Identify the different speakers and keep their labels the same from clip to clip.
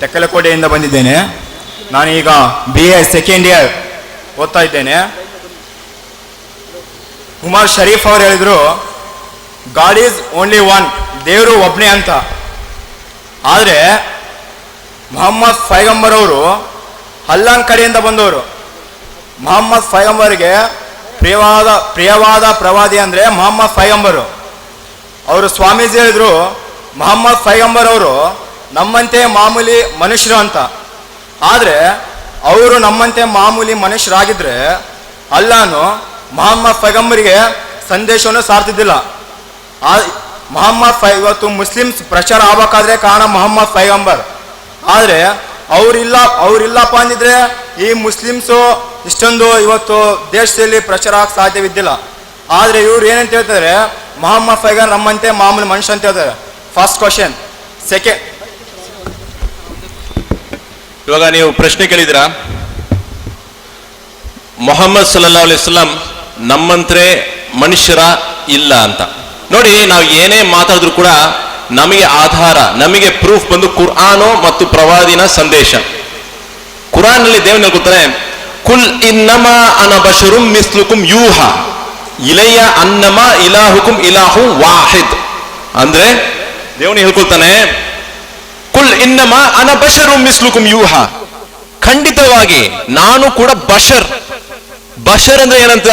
Speaker 1: ತೆಕ್ಕಲಕೋಟೆಯಿಂದ ಬಂದಿದ್ದೇನೆ. ನಾನೀಗ B A second year ಓದ್ತಾ ಇದ್ದೇನೆ. ಉಮರ್ ಶರೀಫ್ ಅವರು ಹೇಳಿದ್ರು ಗಾಡ್ ಈಸ್ ಓನ್ಲಿ ಒನ್ ದೇವರು ಒಬ್ಬನೇ ಅಂತ. ಆದರೆ ಮೊಹಮ್ಮದ್ ಫೈಗಂಬರ್ ಅವರು ಅಲ್ಲಾನ್ ಕಡೆಯಿಂದ ಬಂದವರು. ಮೊಹಮ್ಮದ್ ಫೈಗಂಬರ್ಗೆ ಪ್ರಿಯವಾದ ಪ್ರಿಯವಾದ ಪ್ರವಾದಿ ಅಂದರೆ ಮೊಹಮ್ಮದ್ ಫೈಗಂಬರು. ಅವರು ಸ್ವಾಮೀಜಿ ಹೇಳಿದ್ರು, ಮೊಹಮ್ಮದ್ ಫೈಗಂಬರ್ ಅವರು ನಮ್ಮಂತೆ ಮಾಮೂಲಿ ಮನುಷ್ಯರು ಅಂತ. ಆದರೆ, ಅವರು ನಮ್ಮಂತೆ ಮಾಮೂಲಿ ಮನುಷ್ಯರಾಗಿದ್ದರೆ ಅಲ್ಲಾನು ಮಹಮ್ಮದ್ ಪೈಗಂಬರಿಗೆ ಸಂದೇಶವನ್ನು ಸಾರ್ತಿದ್ದಿಲ್ಲ. ಆ, ಮೊಹಮ್ಮದ್ ಫೈ ಇವತ್ತು ಮುಸ್ಲಿಮ್ಸ್ ಪ್ರಚಾರ ಆಗ್ಬೇಕಾದ್ರೆ ಕಾರಣ ಮೊಹಮ್ಮದ್ ಪೈಗಂಬರ್. ಆದರೆ, ಅವರಿಲ್ಲ, ಅವರಿಲ್ಲಪ್ಪ ಅಂದಿದ್ರೆ, ಈ ಮುಸ್ಲಿಮ್ಸು ಇಷ್ಟೊಂದು ಇವತ್ತು ದೇಶದಲ್ಲಿ ಪ್ರಚಾರ ಆಗಕ್ಕೆ ಸಾಧ್ಯವಿದ್ದಿಲ್ಲ. ಆದರೆ ಇವ್ರು ಏನಂತ ಹೇಳ್ತಾರೆ, ಮೊಹಮ್ಮದ್ ಫೈಗರ್ ನಮ್ಮಂತೆ ಮಾಮೂಲಿ ಮನುಷ್ಯ ಅಂತ ಹೇಳ್ತಾರೆ. ಫಸ್ಟ್ ಕ್ವಶನ್ ಸೆಕೆಂಡ್
Speaker 2: ಇವಾಗ ನೀವು ಪ್ರಶ್ನೆ ಕೇಳಿದಿರಾ ಮೊಹಮ್ಮದ್ ಸಲ್ಲಾ ಅಲಿಸ್ಲಾಂ ನಮ್ಮಂತ್ರೆ ಮನುಷ್ಯರ ಇಲ್ಲ ಅಂತ. ನೋಡಿ, ನಾವು ಏನೇ ಮಾತಾಡಿದ್ರು ಕೂಡ ನಮಗೆ ಆಧಾರ, ನಮಗೆ ಪ್ರೂಫ್ ಬಂದು ಕುರ್ಆನು ಮತ್ತು ಪ್ರವಾದಿನ ಸಂದೇಶ. ಕುರಾನ್ನಲ್ಲಿ ದೇವನ ಹೇಳ್ಕೊತಾರೆ ಕುಲ್ ಇನ್ನಮ ಅನ ಬಶರುಂ ಮಿಸ್ಲುಕುಂ ಯೂಹ ಇಲಯ್ಯ ಅನ್ನಮ ಇಲಾಹುಕುಂ ಇಲಾಹು ವಾಹಿದ್. ಅಂದ್ರೆ ದೇವನು ಹೇಳ್ಕೊಳ್ತಾನೆ ಕುಲ್ ಇನ್ನಮ ಅನ ಬಶರು ಮಿಸ್ಲುಕುಂ ಯೂಹ. ಖಂಡಿತವಾಗಿ ನಾನು ಕೂಡ ಬಶರ್. ಬಶರ್ ಅಂದ್ರೆ ಏನಂತ?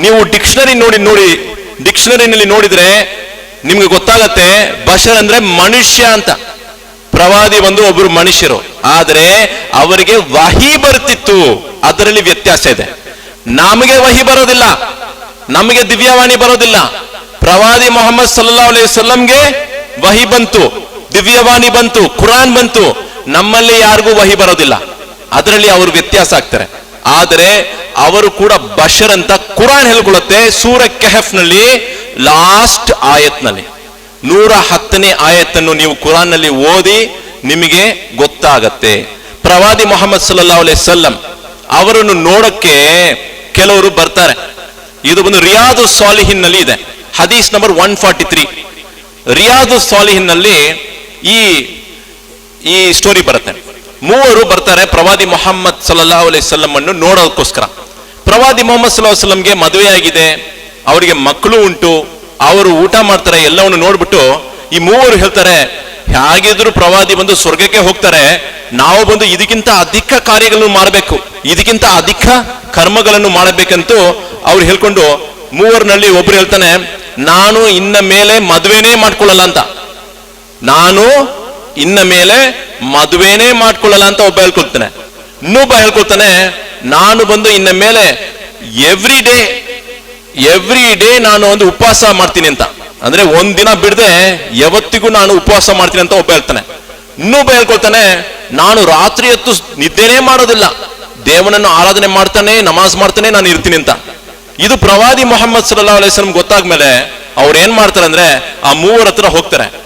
Speaker 2: ನೀವು ಡಿಕ್ಷನರಿ ನೋಡಿ ನೋಡಿ, ಡಿಕ್ಷನರಿನಲ್ಲಿ ನೋಡಿದ್ರೆ ನಿಮ್ಗೆ ಗೊತ್ತಾಗತ್ತೆ, ಬಶರ್ ಅಂದ್ರೆ ಮನುಷ್ಯ ಅಂತ. ಪ್ರವಾದಿ ಬಂದು ಒಬ್ರು ಮನುಷ್ಯರು. ಆದರೆ ಅವರಿಗೆ ವಹಿ ಬರ್ತಿತ್ತು. ಅದರಲ್ಲಿ ವ್ಯತ್ಯಾಸ ಇದೆ. ನಮಗೆ ವಹಿ ಬರೋದಿಲ್ಲ. ನಮಗೆ ದಿವ್ಯವಾಣಿ ಬರೋದಿಲ್ಲ. ಪ್ರವಾದಿ ಮೊಹಮ್ಮದ್ ಸಲ್ಲಾ ಅಲೈಹಿ ವಸಲ್ಲಂಗೆ ವಹಿ ಬಂತು. ದಿವ್ಯವಾಣಿ ಬಂತು, ಕುರಾನ್ ಬಂತು, ನಮ್ಮಲ್ಲಿ ಯಾರಿಗೂ ವಹಿ ಬರೋದಿಲ್ಲ. ಅದರಲ್ಲಿ ಅವರು ವ್ಯತ್ಯಾಸ ಆಗ್ತಾರೆ. ಆದರೆ ಅವರು ಕೂಡ ಬಷರ್ ಅಂತ ಕುರಾನ್ ಹೇಳ್ಕೊಳ್ಳುತ್ತೆ ಸೂರ ಕೆಹಫ್ನಲ್ಲಿ ಲಾಸ್ಟ್ ಆಯತ್ನಲ್ಲಿ. ನೂರ ಹತ್ತನೇ ಆಯತ್ತನ್ನು ನೀವು ಕುರಾನ್ನಲ್ಲಿ ಓದಿ ನಿಮಗೆ ಗೊತ್ತಾಗತ್ತೆ. ಪ್ರವಾದಿ ಮೊಹಮ್ಮದ್ ಸಲ್ಲಾ ಸಲ್ಲಂ ಅವರನ್ನು ನೋಡಕ್ಕೆ ಕೆಲವರು ಬರ್ತಾರೆ. ಇದು ಒಂದು ರಿಯಾದು ಸಾಲಿಹಿನ್ನಲ್ಲಿ ಇದೆ. ಹದೀಸ್ ನಂಬರ್ ಒನ್ ಫಾರ್ಟಿ ತ್ರೀ. ರಿಯಾದು ಸಾಲಿಹಿನ್ನಲ್ಲಿ ಈ ಈ ಸ್ಟೋರಿ ಬರುತ್ತೆ. ಮೂವರು ಬರ್ತಾರೆ ಪ್ರವಾದಿ ಮೊಹಮ್ಮದ್ ಸಲ್ಲಾ ಅಲೈವಲ್ಲಂ ಅನ್ನು ನೋಡೋದಕ್ಕೋಸ್ಕರ. ಪ್ರವಾದಿ ಮೊಹಮ್ಮದ್ ಸಲ್ಲಾ ವಸಲ್ಲಂಗೆ ಮದುವೆ ಆಗಿದೆ ಅವರಿಗೆ ಮಕ್ಕಳು ಉಂಟು, ಅವರು ಊಟ ಮಾಡ್ತಾರೆ, ಎಲ್ಲವನ್ನು ನೋಡ್ಬಿಟ್ಟು ಈ ಮೂವರು ಹೇಳ್ತಾರೆ, ಹೇಗಿದ್ರು ಪ್ರವಾದಿ ಬಂದು ಸ್ವರ್ಗಕ್ಕೆ ಹೋಗ್ತಾರೆ, ನಾವು ಬಂದು ಇದಕ್ಕಿಂತ ಅಧಿಕ ಕಾರ್ಯಗಳನ್ನು ಮಾಡಬೇಕು, ಇದಕ್ಕಿಂತ ಅಧಿಕ ಕರ್ಮಗಳನ್ನು ಮಾಡಬೇಕಂತೂ ಅವ್ರು ಹೇಳ್ಕೊಂಡು ಮೂವರ್ನಲ್ಲಿ ಒಬ್ರು ಹೇಳ್ತಾನೆ, ನಾನು ಇನ್ನ ಮೇಲೆ ಮದುವೆನೇ ಮಾಡ್ಕೊಳ್ಳಲ್ಲ ಅಂತ. ನಾನು ಇನ್ನ ಮೇಲೆ ಮದುವೆನೇ ಮಾಡ್ಕೊಳ್ಳಲ್ಲ ಅಂತ ಒಬ್ಬ ಹೇಳ್ಕೊಳ್ತಾನೆ ಇನ್ನೊಬ್ಬ ಹೇಳ್ಕೊಳ್ತಾನೆ ನಾನು ಬಂದು ಇನ್ನ ಮೇಲೆ ಎವ್ರಿ ಡೇ ಎವ್ರಿ ಡೇ ನಾನು ಒಂದು ಉಪವಾಸ ಮಾಡ್ತೀನಿ ಅಂತ. ಅಂದ್ರೆ ಒಂದ್ ದಿನ ಬಿಡದೆ ಯಾವತ್ತಿಗೂ ನಾನು ಉಪವಾಸ ಮಾಡ್ತೀನಿ ಅಂತ ಒಬ್ಬ ಹೇಳ್ತಾನೆ. ಇನ್ನೊಬ್ಬ ಹೇಳ್ಕೊಳ್ತಾನೆ ನಾನು ರಾತ್ರಿ ಹೊತ್ತು ನಿದ್ದೆನೇ ಮಾಡೋದಿಲ್ಲ. ದೇವನನ್ನು ಆರಾಧನೆ ಮಾಡ್ತಾನೆ, ನಮಾಜ್ ಮಾಡ್ತಾನೆ, ನಾನು ಇರ್ತೀನಿ ಅಂತ. ಇದು ಪ್ರವಾದಿ ಮೊಹಮ್ಮದ್ ಸಲ್ಲಾ ಅಲೈಸ್ ಗೊತ್ತಾದ್ಮೇಲೆ ಅವ್ರು ಏನ್ ಮಾಡ್ತಾರೆ ಅಂದ್ರೆ ಆ ಮೂವರ ಹತ್ರ ಹೋಗ್ತಾರೆ.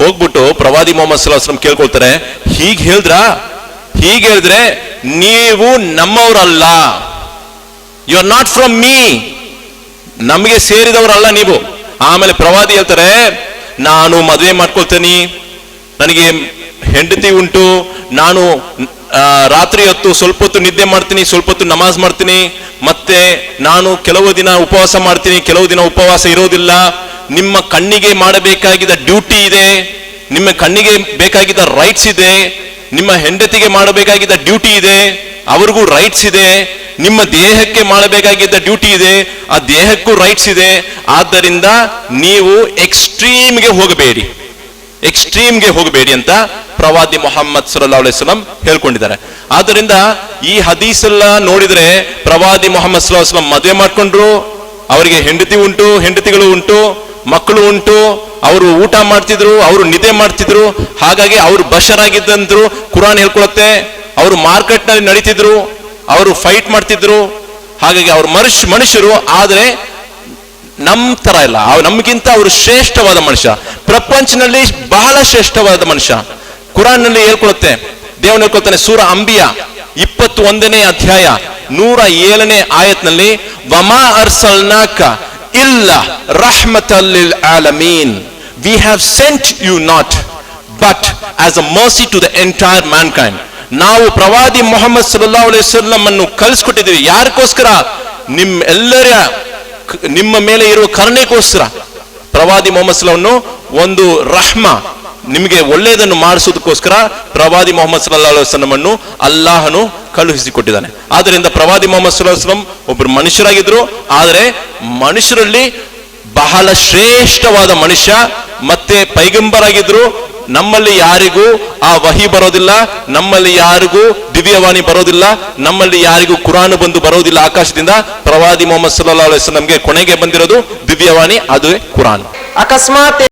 Speaker 2: ಹೋಗ್ಬಿಟ್ಟು ಪ್ರವಾದಿ ಮೊಹಮ್ಮದ್ ಸಲ್ಲಾಹ್ ಕೇಳ್ಕೊಳ್ತಾರೆ, ಹೀಗೆ ಹೇಳಿದ್ರ? ಹೀಗೆ ಹೇಳಿದ್ರೆ, ನೀವು ನಮ್ಮವರಲ್ಲ. You are not from me ನಮಗೆ ಸೇರಿದವರಲ್ಲ ನೀವು. ಆಮೇಲೆ ಪ್ರವಾದಿ ಹೇಳ್ತಾರೆ, ನಾನು ಮದುವೆ ಮಾಡ್ಕೊಳ್ತೀನಿ. ನನಗೆ ಹೆಂಡತಿ ಉಂಟು. ನಾನು ರಾತ್ರಿ ಹೊತ್ತು ಸ್ವಲ್ಪ ಹೊತ್ತು ನಿದ್ದೆ ಮಾಡ್ತೀನಿ, ಸ್ವಲ್ಪ ಹೊತ್ತು ನಮಾಜ್ ಮಾಡ್ತೀನಿ. ಮತ್ತೆ ನಾನು ಕೆಲವು ದಿನ ಉಪವಾಸ ಮಾಡ್ತೀನಿ, ಕೆಲವು ದಿನ ಉಪವಾಸ ಇರೋದಿಲ್ಲ. ನಿಮ್ಮ ಕಣ್ಣಿಗೆ ಮಾಡಬೇಕಾಗಿದ್ದ ಡ್ಯೂಟಿ ಇದೆ, ನಿಮ್ಮ ಕಣ್ಣಿಗೆ ಬೇಕಾಗಿದ್ದ ರೈಟ್ಸ್ ಇದೆ, ನಿಮ್ಮ ಹೆಂಡತಿಗೆ ಮಾಡಬೇಕಾಗಿದ್ದ ಡ್ಯೂಟಿ ಇದೆ, ಅವ್ರಿಗೂ ರೈಟ್ಸ್ ಇದೆ, ನಿಮ್ಮ ದೇಹಕ್ಕೆ ಮಾಡಬೇಕಾಗಿದ್ದ ಡ್ಯೂಟಿ ಇದೆ, ಆ ದೇಹಕ್ಕೂ ರೈಟ್ಸ್ ಇದೆ. ಆದ್ದರಿಂದ ನೀವು ಎಕ್ಸ್ಟ್ರೀಮ್ಗೆ ಹೋಗಬೇಡಿ. ಎಕ್ಸ್ಟ್ರೀಮ್ಗೆ ಹೋಗಬೇಡಿ ಅಂತ ಪ್ರವಾದಿ ಮೊಹಮ್ಮದ್ ಸಲ್ಲಾ ಸ್ವಲಂ ಹೇಳ್ಕೊಂಡಿದ್ದಾರೆ. ಆದ್ದರಿಂದ ಈ ಹದೀಸ್ ಎಲ್ಲ ನೋಡಿದ್ರೆ ಪ್ರವಾದಿ ಮೊಹಮ್ಮದ್ ಸಲ್ಲಾಹ್ ಮದುವೆ ಮಾಡ್ಕೊಂಡ್ರು, ಅವರಿಗೆ ಹೆಂಡತಿ ಉಂಟು, ಹೆಂಡತಿಗಳು ಉಂಟು ಮಕ್ಕಳು ಉಂಟು, ಅವರು ಊಟ ಮಾಡ್ತಿದ್ರು, ಅವರು ನಿದ್ದೆ ಮಾಡ್ತಿದ್ರು, ಹಾಗಾಗಿ ಅವರು ಬಷರಾಗಿದ್ದಂದ್ರು ಕುರಾನ್ ಹೇಳ್ಕೊಳತ್ತೆ, ಅವರು ಮಾರ್ಕೆಟ್ನಲ್ಲಿ ನಡೀತಿದ್ರು, ಅವರು ಫೈಟ್ ಮಾಡ್ತಿದ್ರು, ಹಾಗಾಗಿ ಅವರು ಮನುಷ್ಯ, ಮನುಷ್ಯರು, ಆದರೆ ನಮ್ಮ ತರ ಇಲ್ಲ. ನಮಗಿಂತ ಅವರು ಶ್ರೇಷ್ಠವಾದ ಮನುಷ್ಯ. ಪ್ರಪಂಚನಲ್ಲಿ ಬಹಳ ಶ್ರೇಷ್ಠವಾದ ಮನುಷ್ಯ. ಕುರಾನ್ನಲ್ಲಿ ಹೇಳ್ಕೊಳುತ್ತೆ, ದೇವನ ಹೇಳ್ಕೊಳ್ತಾನೆ, ಸೂರ ಅಂಬಿಯ ಇಪ್ಪತ್ತು ಒಂದನೇ ಅಧ್ಯಾಯ ನೂರ ಏಳನೇ ಆಯತ್ನಲ್ಲಿ, ವಮಾ ಅರ್ಸಲ್ನಾಕ ಇಲ್ಲ ರಹ್ಮತಲ್ಲಿಲ್ lil we have sent you not but as as mercy to the entire entire mankind. ನಾವು ಪ್ರವಾದಿ ಮೊಹಮ್ಮದ್ ಸಲ್ಲಾ ಅಲೈವಲ್ಲಂ ಅನ್ನು ಕಲಿಸ್ಕೊಟ್ಟಿದ್ದೀವಿ. ಯಾರಿಗೋಸ್ಕರ? ನಿಮ್ಮ ಎಲ್ಲರ ನಿಮ್ಮ ಮೇಲೆ ಇರುವ ಕರುಣೆಗೋಸ್ಕರ. ಪ್ರವಾದಿ ಮೊಹಮ್ಮದ್ ಒಂದು ರಹ್ಮ ನಿಮಗೆ ಒಳ್ಳೆಯದನ್ನು ಮಾಡಿಸೋದಕ್ಕೋಸ್ಕರ ಪ್ರವಾದಿ ಮೊಹಮ್ಮದ್ ಸಲ್ಲಾ ಅನ್ನು ಅಲ್ಲಾಹನು ಕಳುಹಿಸಿಕೊಟ್ಟಿದ್ದಾನೆ. ಆದ್ದರಿಂದ ಪ್ರವಾದಿ ಮೊಹಮ್ಮದ್ ಸಲ್ಲಾ ವಸಲಂ ಒಬ್ಬರು ಮನುಷ್ಯರಾಗಿದ್ರು, ಆದರೆ ಮನುಷ್ಯರಲ್ಲಿ ಬಹಳ ಶ್ರೇಷ್ಠವಾದ ಮನುಷ್ಯ, ಮತ್ತೆ ಪೈಗಂಬರಾಗಿದ್ರು. ನಮ್ಮಲ್ಲಿ ಯಾರಿಗೂ ಆ ವಹಿ ಬರೋದಿಲ್ಲ, ನಮ್ಮಲ್ಲಿ ಯಾರಿಗೂ ದಿವ್ಯವಾಣಿ ಬರೋದಿಲ್ಲ, ನಮ್ಮಲ್ಲಿ ಯಾರಿಗೂ ಕುರಾನ್ ಬಂದು ಬರೋದಿಲ್ಲ ಆಕಾಶದಿಂದ. ಪ್ರವಾದಿ ಮೊಹಮ್ಮದ್ ಸಲ್ಲಾ ಕೊನೆಗೆ ಬಂದಿರೋದು ದಿವ್ಯವಾಣಿ, ಅದುವೇ ಕುರಾನ್.
Speaker 3: ಅಕಸ್ಮಾತ್